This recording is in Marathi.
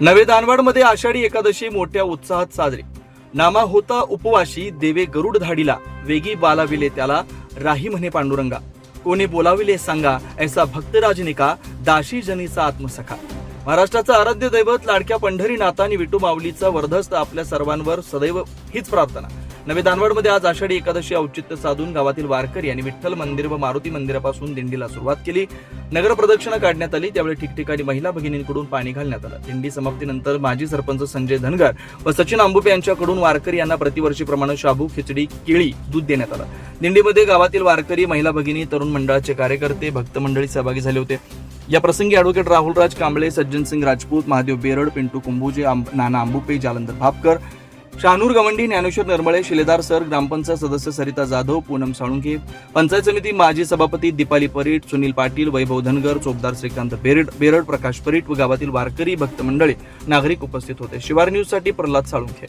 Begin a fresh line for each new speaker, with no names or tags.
नवे दानवाडमध्ये आषाढी एकादशी मोठ्या उत्साहात साजरी. नामा होता उपवाशी देवे गरुड धाडीला वेगी बालाविले त्याला राही म्हणे पांडुरंगा. कोणी बोलाविले सांगा ऐसा भक्तराजनिका दाशी जनीचा आत्मसखा. महाराष्ट्राचं आराध्य दैवत लाडक्या पंढरीनाथ आणि विटू माऊलीचा वर्धस्त आपल्या सर्वांवर सदैव हीच प्रार्थना. नवे दानवडमध्ये आज आषाढी एकादशी औचित्य साधून गावातील वारकरी आणि विठ्ठल मंदिर व मारुती मंदिरापासून दिंडीला सुरुवात केली. नगर प्रदक्षिणा काढण्यात आली. त्यावेळी ठिकठिकाणी महिला भगिनींकडून पाणी घालण्यात आलं. दिंडी समाप्तीनंतर माजी सरपंच संजय धनगर व सचिन आंबुपे यांच्याकडून वारकरी यांना प्रतिवर्षीप्रमाणे शाबू खिचडी केळी दूध देण्यात आलं. दिंडीमध्ये गावातील वारकरी महिला भगिनी तरुण मंडळाचे कार्यकर्ते भक्त मंडळी सहभागी झाले होते. या प्रसंगी अॅडव्होकेट राहुलराज कांबळे सज्जन सिंग राजपूत महादेव बेरड पिंटू कुंभुजे नाना आंबुपे जालंधर भापकर शानूर गवंडी ज्ञानेश्वर नरमळे शिलेदार सर ग्रामपंचायत सदस्य सरिता जाधव पूनम साळुंके पंचायत समिती माजी सभापती दीपाली परीट सुनील पाटील वैभव धनगर चोपदार श्रीकांत बेरड बेरड प्रकाश परीट व गावातील वारकरी भक्त मंडळी नागरिक उपस्थित होते. शिवार न्यूजसाठी प्रल्हाद साळुंखे.